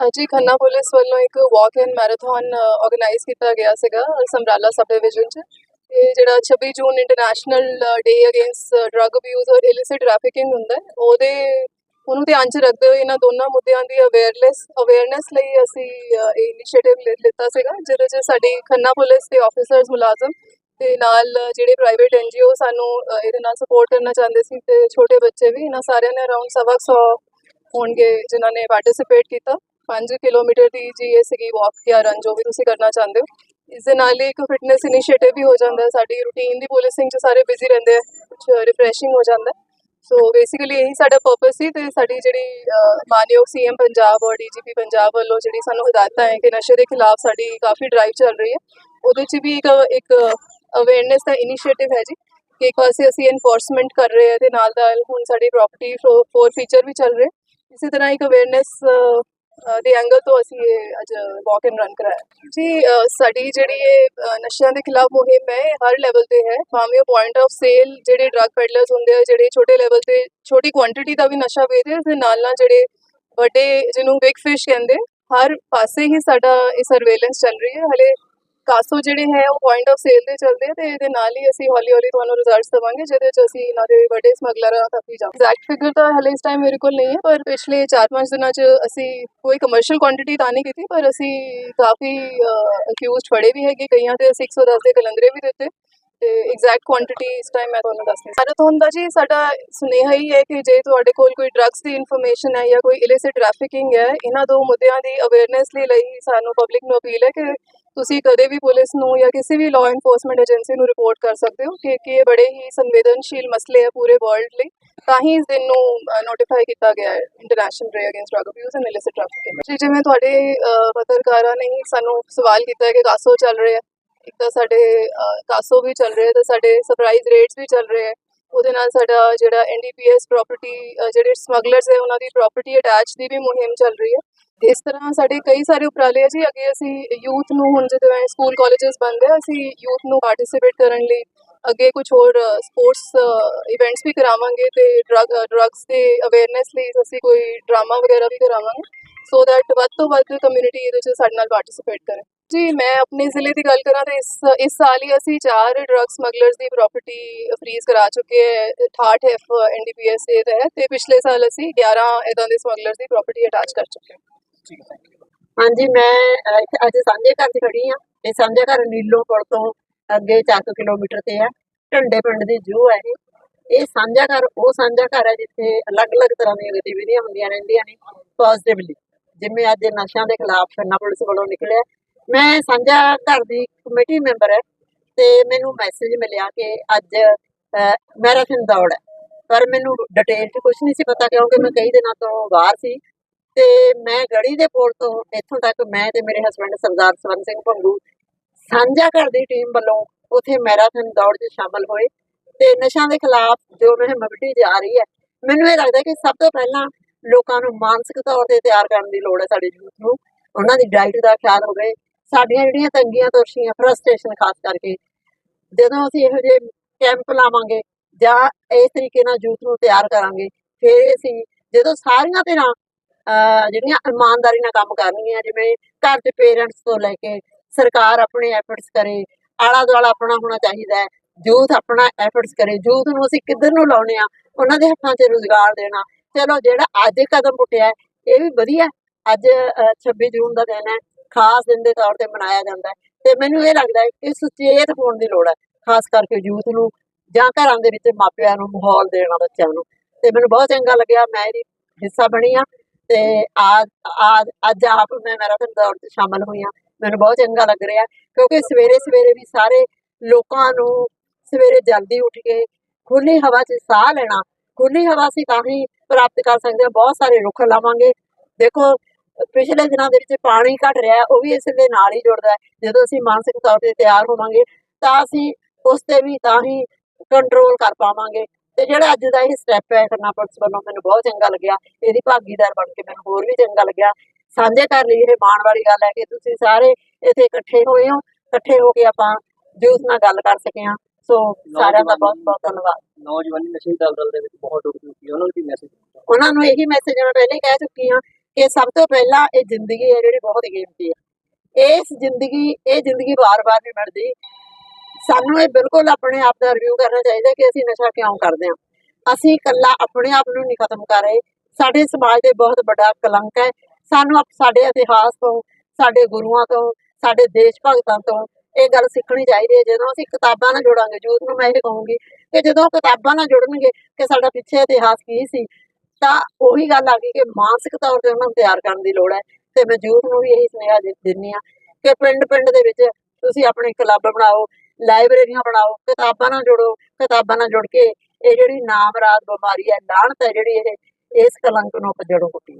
ਹਾਂਜੀ ਖੰਨਾ ਪੁਲਿਸ ਵੱਲੋਂ ਇੱਕ ਵਾਕ ਐਂਡ ਮੈਰਾਥਨ ਆਰਗੇਨਾਈਜ਼ ਕੀਤਾ ਗਿਆ ਸੀਗਾ, ਸਮਰਾਲਾ ਸਬ ਡਿਵੀਜ਼ਨ ਚ। ਇਹ ਜਿਹੜਾ 26 June international day against drug abuse ਔਰ ਇਲਿਸਿਟ ਟ੍ਰੈਫਿਕਿੰਗ ਹੁੰਦਾ ਉਹਦੇ, ਉਹਨੂੰ ਧਿਆਨ ਚ ਰੱਖਦੇ ਹੋਏ ਇਹਨਾਂ ਦੋਨਾਂ ਮੁੱਦਿਆਂ ਦੀ ਅਵੇਅਰਨੈਸ ਅਵੇਅਰਨੈਸ ਲਈ ਅਸੀਂ ਇਹ ਇਨੀਸ਼ੀਏਟਿਵ ਲਿੱਤਾ ਸੀਗਾ, ਜਿਹਦੇ ਚ ਸਾਡੀ ਖੰਨਾ ਪੁਲਿਸ ਦੇ ਆਫੀਸਰਸ ਮੁਲਾਜ਼ਮ ਤੇ ਨਾਲ ਜਿਹੜੇ ਪ੍ਰਾਈਵੇਟ ਐਨਜੀਓ ਸਾਨੂੰ ਇਹਦੇ ਨਾਲ ਸਪੋਰਟ ਕਰਨਾ ਚਾਹੁੰਦੇ ਸੀ ਤੇ ਛੋਟੇ ਬੱਚੇ ਵੀ, ਇਹਨਾਂ ਸਾਰਿਆਂ ਨੇ ਅਰਾਊਂਡ ਸਵਾ ਕੁ ਸੌ ਹੋਣਗੇ ਜਿਨ੍ਹਾਂ ਨੇ ਪਾਰਟਿਸਿਪੇਟ ਕੀਤਾ। 5 ਕਿਲੋਮੀਟਰ ਦੀ ਜੀ ਇਹ ਸੀਗੀ ਵਾਕ ਜਾਂ ਰਨ ਜੋ ਵੀ ਤੁਸੀਂ ਕਰਨਾ ਚਾਹੁੰਦੇ ਹੋ ਇਸ ਦੇ ਨਾਲ ਹੀ ਇੱਕ ਫਿਟਨੈਸ ਇਨੀਸ਼ੀਏਟਿਵ ਵੀ ਹੋ ਜਾਂਦਾ ਹੈ ਸਾਡੀ ਰੂਟੀਨ ਦੀ ਪੁਲਿਸਿੰਗ ਚ ਸਾਰੇ ਬਿਜ਼ੀ ਰਹਿੰਦੇ ਆ ਕੁਝ ਰਿਫਰੈਸ਼ਿੰਗ ਹੋ ਜਾਂਦਾ ਸੋ ਬੇਸਿਕਲੀ ਇਹੀ ਸਾਡਾ ਪਰਪਸ ਸੀ ਤੇ ਸਾਡੀ ਜਿਹੜੀ ਅਹ, ਮਾਨਯੋਗ ਸੀਐਮ ਪੰਜਾਬ ਔਰ ਡੀਜੀਪੀ ਪੰਜਾਬ ਵੱਲੋਂ ਜਿਹੜੀ ਸਾਨੂੰ ਹਦਾਇਤਾਂ ਹੈ ਕਿ ਨਸ਼ੇ ਦੇ ਖਿਲਾਫ ਸਾਡੀ ਕਾਫੀ ਡਰਾਈਵ ਚੱਲ ਰਹੀ ਹੈ ਉਹਦੇ ਚ ਵੀ ਇੱਕ ਇੱਕ ਅਵੇਅਰਨੈਸ ਦਾ ਇਨੀਸ਼ੀਏਟਿਵ ਹੈ ਜੀ ਕਿ ਇੱਕ ਪਾਸੇ ਅਸੀਂ ਐਨਫੋਰਸਮੈਂਟ ਕਰ ਰਹੇ ਹਾਂ ਤੇ ਨਾਲ ਨਾਲ ਹੁਣ ਸਾਡੀ ਪ੍ਰਾਪਰਟੀ ਫੋਰ ਫੀਚਰ ਵੀ ਚੱਲ ਰਹੇ ਇਸੇ ਤਰ੍ਹਾਂ ਇੱਕ ਅਵੇਅਰਨੈਸ ਦੇ ਐਂਗਲ ਤੋਂ ਅਸੀਂ ਇਹ ਅੱਜ ਵਾਕ ਐਂਡ ਰਨ ਕਰਾਇਆ। ਜੀ ਅਹ, ਸਾਡੀ ਜਿਹੜੀ ਇਹ ਅਹ, ਨਸ਼ਿਆਂ ਦੇ ਖਿਲਾਫ ਮੁਹਿੰਮ ਹੈ ਇਹ ਹਰ ਲੈਵਲ ਤੇ ਹੈ। ਭਾਵੇਂ ਉਹ ਪੁਆਇੰਟ ਆਫ ਸੇਲ ਜਿਹੜੇ ਡਰੱਗ ਪੈਡਲਰਸ ਹੁੰਦੇ ਆ ਜਿਹੜੇ ਛੋਟੇ ਲੈਵਲ ਤੇ ਛੋਟੀ ਕੁਆਂਟੀਟੀ ਦਾ ਵੀ ਨਸ਼ਾ ਵੇਚਦੇ ਆ ਤੇ ਨਾਲ ਨਾਲ ਜਿਹੜੇ ਵੱਡੇ ਜਿਹਨੂੰ ਬਿਗ ਫਿਸ਼ ਕਹਿੰਦੇ ਹਰ ਪਾਸੇ ਹੀ ਸਾਡਾ ਇਹ ਸਰਵੇਲੈਂਸ ਚੱਲ ਰਹੀ ਹੈ। ਹਲੇ ਕਾਸੋ ਜਿਹੜੇ ਹੈ, ਉਹ ਪੁਆਇੰਟ ਆਫ ਸੇਲ ਦੇ ਚੱਲਦੇ ਆ ਤੇ ਇਹਦੇ ਨਾਲ ਹੀ ਅਸੀਂ ਹੌਲੀ ਹੌਲੀ ਤੁਹਾਨੂੰ ਰਿਜ਼ਲਟਸ ਦਵਾਂਗੇ, ਜਿਹਦੇ ਚ ਅਸੀਂ ਇਹਨਾਂ ਦੇ ਵੱਡੇ ਸਮਗਲਰਾਂ ਤੱਕ ਵੀ ਜਾਵਾਂਗੇ। ਐਗਜ਼ੈਕਟ ਫਿਗਰ ਤਾਂ ਹਲੇ ਇਸ ਟਾਈਮ ਮੇਰੇ ਕੋਲ ਨਹੀਂ ਹੈ, ਪਰ ਪਿਛਲੇ 4-5 ਦਿਨਾਂ ਚ ਅਸੀਂ ਕੋਈ ਕਮਰਸ਼ੀਅਲ ਕੁਆਂਟੀਟੀ ਤਾਂ ਨਹੀਂ ਕੀਤੀ, ਪਰ ਅਸੀਂ ਕਾਫੀ ਅਕਿਊਜ਼ਡ ਫੜੇ ਵੀ ਹੈਗੇ, ਕਈਆਂ ਤੇ ਅਸੀਂ 110 ਦੇ ਕਲੰਦਰੇ ਵੀ ਦਿੱਤੇ। ਤੇ ਐਗਜ਼ੈਕਟ ਕੁਆਂਟੀਟੀ ਇਸ ਟਾਈਮ ਮੈਂ ਤੁਹਾਨੂੰ ਦੱਸ ਨਹੀਂ ਮੈਰਾਥਨ ਦਾ ਜੀ, ਸਾਡਾ ਸੁਨੇਹਾ ਹੀ ਹੈ ਕਿ ਜੇ ਤੁਹਾਡੇ ਕੋਲ ਕੋਈ ਡਰੱਗਸ ਦੀ ਇਨਫੋਰਮੇਸ਼ਨ ਹੈ ਜਾਂ ਕੋਈ ਇਲਿਸਿਟ ਟ੍ਰੈਫਿਕਿੰਗ ਹੈ, ਇਹਨਾਂ ਦੋ ਮੁੱਦਿਆਂ ਦੀ ਅਵੇਅਰਨੈਸ ਲਈ ਲਈ ਸਾਨੂੰ ਪਬਲਿਕ ਨੂੰ ਅਪੀਲ ਹੈ ਕਿ ਤੁਸੀਂ ਕਦੇ ਵੀ ਪੁਲਿਸ ਨੂੰ ਜਾਂ ਕਿਸੇ ਵੀ ਲਾਅ ਐਨਫੋਰਸਮੈਂਟ ਏਜੰਸੀ ਨੂੰ ਰਿਪੋਰਟ ਕਰ ਸਕਦੇ ਹੋ ਕਿ ਇਹ ਬੜੇ ਹੀ ਸੰਵੇਦਨਸ਼ੀਲ ਮਸਲੇ ਹੈ ਪੂਰੇ ਵਰਲਡ ਲਈ। ਤਾਂ ਹੀ ਇਸ ਦਿਨ ਨੂੰ ਨੋਟੀਫਾਈ ਕੀਤਾ ਗਿਆ ਹੈ International Day Against Drug Abuse and illicit trafficking ਜੀ, ਜਿਵੇਂ ਤੁਹਾਡੇ ਪੱਤਰਕਾਰਾਂ ਨੇ ਸਾਨੂੰ ਸਵਾਲ ਕੀਤਾ ਕਿ ਕਾਸੋ ਚੱਲ ਰਿਹਾ ਹੈ। ਇੱਕ ਤਾਂ ਸਾਡੇ ਕਾਸੋ ਵੀ ਚੱਲ ਰਿਹਾ ਤੇ ਸਾਡੇ ਸਰਪ੍ਰਾਈਜ਼ ਰੇਟਸ ਵੀ ਚੱਲ ਰਹੇ ਹੈ। ਉਹਦੇ ਨਾਲ ਸਾਡਾ ਜਿਹੜਾ ਐਨਡੀਪੀਐਸ ਪ੍ਰਾਪਰਟੀ ਜਿਹੜੇ ਸਮਗਲਰਸ ਹੈ, ਉਹਨਾਂ ਦੀ ਪ੍ਰਾਪਰਟੀ ਅਟੈਚ ਦੀ ਵੀ ਮੁਹਿੰਮ ਚੱਲ ਰਹੀ ਹੈ। ਇਸ ਤਰ੍ਹਾਂ ਸਾਡੇ ਕਈ ਸਾਰੇ ਉਪਰਾਲੇ ਆ ਜੀ। ਅੱਗੇ ਅਸੀਂ ਯੂਥ ਨੂੰ ਹੁਣ ਜਦੋਂ ਐ ਸਕੂਲ ਕਾਲਜਸ ਬਣ ਗਏ, ਅਸੀਂ ਯੂਥ ਨੂੰ ਪਾਰਟਿਸਿਪੇਟ ਕਰਨ ਲਈ ਅੱਗੇ ਕੁਝ ਹੋਰ ਸਪੋਰਟਸ ਇਵੈਂਟਸ ਵੀ ਕਰਾਵਾਂਗੇ ਤੇ ਡਰਗ ਡਰੱਗਸ ਦੇ ਅਵੇਅਰਨੈਸ ਲਈ ਅਸੀਂ ਕੋਈ ਡਰਾਮਾ ਵਗੈਰਾ ਵੀ ਕਰਾਵਾਂਗੇ। ਸੋ ਦੈਟ ਵੱਧ ਤੋਂ ਵੱਧ ਕਮਿਊਨਿਟੀ ਇਹਦੇ ਵਿੱਚ ਸਾਡੇ ਨਾਲ ਪਾਰਟਿਸਿਪੇਟ ਕਰੇ। ਜੀ, ਮੈਂ ਆਪਣੇ ਜ਼ਿਲ੍ਹੇ ਦੀ ਗੱਲ ਕਰਾਂ ਤਾਂ ਇਸ ਇਸ ਸਾਲ ਹੀ ਅਸੀਂ ਚਾਰ ਡਰੱਗ ਸਮਗਲਰਸ ਦੀ ਪ੍ਰਾਪਰਟੀ ਫਰੀਜ਼ ਕਰਾ ਚੁੱਕੇ ਹੈ 68 ਐਫ ਐਨਡੀਪੀਐਸ ਦੇ ਤਹਿਤ ਤੇ ਪਿਛਲੇ ਸਾਲ ਅਸੀਂ 11 ਇਦਾਂ ਦੇ ਸਮਗਲਰਸ ਦੀ ਪ੍ਰਾਪਰਟੀ ਅਟੈਚ ਕਰ ਚੁੱਕੇ ਹਾਂ ਠੀਕ ਹੈ ਥੈਂਕ ਯੂ ਹਾਂਜੀ ਮੈਂ ਅਹ, ਇੱਥੇ ਅੱਜ ਸਾਂਝੇ ਘਰ 'ਚ ਖੜੀ ਆ ਇਹ ਸਾਂਝੇ ਘਰ ਨੀਲੋਂ ਪੁਲ ਤੋਂ ਅੱਗੇ 4 ਕਿਲੋਮੀਟਰ ਤੇ ਆ। ਢੰਡੇ ਪਿੰਡ ਦੀ ਜੂ ਹੈ ਇਹ। ਇਹ ਸਾਂਝਾ ਘਰ ਉਹ ਸਾਂਝਾ ਘਰ ਹੈ ਜਿੱਥੇ ਅਲੱਗ-ਅਲੱਗ ਤਰ੍ਹਾਂ ਦੀਆਂ ਗਤੀਵਿਧੀਆਂ ਹੁੰਦੀਆਂ ਰਹਿੰਦੀਆਂ ਨੇ ਪੋਜ਼ਿਟਿਵਲੀ ਜਿਵੇਂ ਅੱਜ ਨਸ਼ਿਆਂ ਦੇ ਖਿਲਾਫ ਖੰਨਾ ਪੁਲਿਸ ਵੱਲੋਂ ਨਿਕਲਿਆ। ਮੈਂ ਸਾਂਝਾ ਘਰ ਦੀ ਕਮੇਟੀ ਮੈਂਬਰ ਹੈ ਤੇ ਮੈਨੂੰ ਮੈਸੇਜ ਮਿਲਿਆ ਕਿ ਅੱਜ ਮੈਰਾਥਨ ਦੌੜ ਹੈ ਪਰ ਮੈਨੂੰ ਡਿਟੇਲ 'ਚ ਕੁਝ ਨਹੀਂ ਸੀ ਪਤਾ ਕਿਉਂਕਿ ਮੈਂ ਕਈ ਦਿਨਾਂ ਤੋਂ ਬਾਹਰ ਸੀ। ਤੇ ਮੈਂ ਗੜੀ ਦੇ ਪੁਲ ਤੋਂ ਇੱਥੋਂ ਤੱਕ ਮੈਂ ਤੇ ਮੇਰੇ ਹਸਬੰਡ ਸਰਦਾਰ ਸਵਰਨ ਸਿੰਘ ਭੰਗੂ ਸਾਂਝਾ ਘਰ ਦੀ ਟੀਮ ਵੱਲੋਂ ਉਥੇ ਮੈਰਾਥਨ ਦੌੜ 'ਚ ਸ਼ਾਮਲ ਹੋਏ ਤੇ ਨਸ਼ਿਆਂ ਦੇ ਖਿਲਾਫ ਜੋ ਮੁਹਿੰਮ ਜਾ ਰਹੀ ਹੈ, ਮੈਨੂੰ ਇਹ ਲੱਗਦਾ ਕਿ ਸਭ ਤੋਂ ਪਹਿਲਾਂ ਲੋਕਾਂ ਨੂੰ ਮਾਨਸਿਕ ਤੌਰ ਤੇ ਤਿਆਰ ਕਰਨ ਦੀ ਲੋੜ ਹੈ ਸਾਡੇ ਯੂਥ ਨੂੰ। ਉਹਨਾਂ ਦੀ ਡਾਈਟ ਦਾ ਖਿਆਲ ਹੋਵੇ ਸਾਡੀਆਂ ਜਿਹੜੀਆਂ ਤੰਗੀਆਂ ਤੋਸ਼ੀਆਂ ਫਰਸਟ੍ਰੇਸ਼ਨ ਖਾਸ ਕਰਕੇ, ਜਦੋਂ ਅਸੀਂ ਇਹੋ ਜਿਹੇ ਕੈਂਪ ਲਾਵਾਂਗੇ ਜਾਂ ਇਸ ਤਰੀਕੇ ਨਾਲ ਯੂਥ ਨੂੰ ਤਿਆਰ ਕਰਾਂਗੇ, ਫਿਰ ਅਸੀਂ ਜਦੋਂ ਸਾਰੀਆਂ ਧਿਰਾਂ ਜਿਹੜੀਆਂ ਇਮਾਨਦਾਰੀ ਨਾਲ ਕੰਮ ਕਰਨਗੀਆਂ ਜਿਵੇਂ ਘਰ ਦੇ ਪੇਰੈਂਟਸ ਤੋਂ ਲੈ ਕੇ ਸਰਕਾਰ ਆਪਣੇ ਐਫਰਟਸ ਕਰੇ ਆਲਾ ਦੁਆਲਾ ਆਪਣਾ ਹੋਣਾ ਚਾਹੀਦਾ ਹੈ ਯੂਥ ਆਪਣਾ ਐਫਰਟਸ ਕਰੇ ਯੂਥ ਨੂੰ ਅਸੀਂ ਕਿੱਧਰ ਨੂੰ ਲਾਉਣੇ ਆ ਉਹਨਾਂ ਦੇ ਹੱਥਾਂ 'ਚ ਰੁਜ਼ਗਾਰ ਦੇਣਾ। ਚਲੋ ਜਿਹੜਾ ਅੱਜ ਕਦਮ ਪੁੱਟਿਆ ਇਹ ਵੀ ਵਧੀਆ ਅੱਜ ਅਹ, 26 ਜੂਨ ਦਾ ਦਿਨ ਹੈ ਖਾਸ ਦਿਨ ਦੇ ਤੌਰ ਤੇ ਮਨਾਇਆ ਜਾਂਦਾ ਹੈ। ਤੇ ਮੈਨੂੰ ਇਹ ਲੱਗਦਾ ਹੈ ਕਿ ਸੁਚੇਤ ਹੋਣ ਦੀ ਲੋੜ ਹੈ ਖਾਸ ਕਰਕੇ ਯੂਥ ਨੂੰ ਜਾਂ ਘਰਾਂ ਦੇ ਵਿੱਚ ਮਾਪਿਆਂ ਨੂੰ ਮਾਹੌਲ ਦੇਣਾ ਬੱਚਿਆਂ ਨੂੰ। ਤੇ ਮੈਨੂੰ ਬਹੁਤ ਚੰਗਾ ਲੱਗਿਆ ਮੈਂ ਇਹਦੀ ਹਿੱਸਾ ਬਣੀ ਆ ਤੇ ਅੱਜ ਅੱਜ ਆਪ ਮੈਂ ਮੈਰਾਥਨ ਦੌੜ 'ਚ ਸ਼ਾਮਲ ਹੋਈ ਹਾਂ। ਮੈਨੂੰ ਬਹੁਤ ਚੰਗਾ ਲੱਗ ਰਿਹਾ ਕਿਉਂਕਿ ਸਵੇਰੇ ਸਵੇਰੇ ਵੀ ਸਾਰੇ ਲੋਕਾਂ ਨੂੰ ਸਵੇਰੇ ਜਲਦੀ ਉੱਠ ਕੇ ਖੁੱਲੀ ਹਵਾ 'ਚ ਸਾਹ ਲੈਣਾ ਖੁੱਲੀ ਹਵਾ ਅਸੀਂ ਤਾਂ ਹੀ ਪ੍ਰਾਪਤ ਕਰ ਸਕਦੇ ਹਾਂ, ਬਹੁਤ ਸਾਰੇ ਰੁੱਖ ਲਾਵਾਂਗੇ। ਦੇਖੋ, ਪਿਛਲੇ ਦਿਨਾਂ ਦੇ ਵਿੱਚ ਪਾਣੀ ਘਟ ਰਿਹਾ ਉਹ ਵੀ ਇਸ ਦੇ ਨਾਲ ਹੀ ਜੁੜਦਾ ਹੈ। ਜਦੋਂ ਅਸੀਂ ਮਾਨਸਿਕ ਤੌਰ ਤੇ ਤਿਆਰ ਹੋਵਾਂਗੇ, ਤਾਂ ਅਸੀਂ ਉਸ ਤੇ ਵੀ ਤਾਂ ਹੀ ਕੰਟਰੋਲ ਕਰ ਪਾਵਾਂਗੇ। ਤੇ ਜਿਹੜਾ ਅੱਜ ਦਾ ਇਹ ਸਟੈਪ ਹੈ ਕਰਨਾ ਪੁਲਿਸ ਵੱਲੋਂ ਮੈਨੂੰ ਬਹੁਤ ਚੰਗਾ ਲੱਗਿਆ। ਇਹਦੀ ਭਾਗੀਦਾਰ ਬਣ ਕੇ ਮੈਨੂੰ ਹੋਰ ਵੀ ਚੰਗਾ ਲੱਗਿਆ। ਸਾਂਝੇ ਕਰ ਲਈ ਇਹ ਮਾਣ ਵਾਲੀ ਗੱਲ ਹੈ ਕਿ ਤੁਸੀਂ ਸਾਰੇ ਇੱਥੇ ਇਕੱਠੇ ਹੋਏ ਹੋ। ਇਕੱਠੇ ਹੋ ਕੇ ਆਪਾਂ ਯੂਥ ਨਾਲ ਗੱਲ ਕਰ ਸਕੇ ਹਾਂ। ਸੋ ਸਾਰਿਆਂ ਦਾ ਬਹੁਤ ਬਹੁਤ ਧੰਨਵਾਦ। ਨੌਜਵਾਨੀ ਨਸ਼ੇ ਦੀ ਦਲਦਲ ਦੇ ਵਿੱਚ ਬਹੁਤ ਡੁੱਬ ਚੁੱਕੀ ਉਹਨਾਂ ਨੂੰ ਕੀ ਮੈਸੇਜ ਉਹਨਾਂ ਨੂੰ ਇਹੀ ਮੈਸੇਜ ਮੈਂ ਪਹਿਲੇ ਕਹਿ ਚੁੱਕੀ ਹਾਂ ਕਿ ਸਭ ਤੋਂ ਪਹਿਲਾਂ ਇਹ ਜ਼ਿੰਦਗੀ ਹੈ ਜਿਹੜੀ ਬਹੁਤ ਕੀਮਤੀ ਹੈ। ਇਸ ਜ਼ਿੰਦਗੀ ਇਹ ਜ਼ਿੰਦਗੀ ਵਾਰ-ਵਾਰ ਨਹੀਂ ਮਿਲਦੀ ਸਾਨੂੰ ਇਹ ਬਿਲਕੁਲ ਆਪਣੇ ਆਪ ਦਾ ਰਿਵਿਊ ਕਰਨਾ ਚਾਹੀਦਾ ਕਿ ਅਸੀਂ ਨਸ਼ਾ ਕਿਉਂ ਕਰਦੇ ਹਾਂ। ਅਸੀਂ ਇਕੱਲਾ ਆਪਣੇ ਆਪ ਨੂੰ ਨਹੀਂ ਖਤਮ ਕਰ ਰਹੇ। ਸਾਡੇ ਸਮਾਜ ਦੇ ਬਹੁਤ ਵੱਡਾ ਕਲੰਕ ਹੈ। ਸਾਨੂੰ ਸਾਡੇ ਇਤਿਹਾਸ ਤੋਂ, ਸਾਡੇ ਗੁਰੂਆਂ ਤੋਂ, ਸਾਡੇ ਦੇਸ਼ ਭਗਤਾਂ ਤੋਂ ਇਹ ਗੱਲ ਸਿੱਖਣੀ ਚਾਹੀਦੀ ਹੈ। ਜਦੋਂ ਅਸੀਂ ਕਿਤਾਬਾਂ ਨਾਲ ਜੋੜਾਂਗੇ ਯੂਥ ਨੂੰ ਮੈਂ ਇਹ ਕਹੂੰਗੀ ਕਿ ਜਦੋਂ ਕਿਤਾਬਾਂ ਨਾਲ ਜੁੜਨਗੇ ਕਿ ਸਾਡਾ ਪਿੱਛੇ ਇਤਿਹਾਸ ਕੀ ਸੀ, ਤਾਂ ਉਹੀ ਗੱਲ ਆ ਗਈ ਕਿ ਮਾਨਸਿਕ ਤੌਰ ਤੇ ਉਹਨਾਂ ਨੂੰ ਤਿਆਰ ਕਰਨ ਦੀ ਲੋੜ ਹੈ। ਤੇ ਮੈਂ ਯੂਥ ਨੂੰ ਵੀ ਇਹੀ ਸੁਨੇਹਾ ਦੇ- ਦਿੰਦੀ ਆ ਕਿ ਪਿੰਡ ਪਿੰਡ ਦੇ ਵਿੱਚ ਤੁਸੀਂ ਆਪਣੇ ਕਲੱਬ ਬਣਾਓ ਲਾਇਬ੍ਰੇਰੀਆਂ ਬਣਾਓ, ਕਿਤਾਬਾਂ ਨਾਲ ਜੁੜੋ, ਕਿਤਾਬਾਂ ਨਾਲ ਜੁੜ ਕੇ ਇਹ ਜਿਹੜੀ ਨਾਮਰਾਦ ਬਿਮਾਰੀ ਹੈ, ਲਾਹਨਤ ਹੈ ਜਿਹੜੀ ਇਹ, ਇਸ ਕਲੰਕ ਨੂੰ ਆਪਾਂ ਜੜੋਂ ਪੁੱਟੀ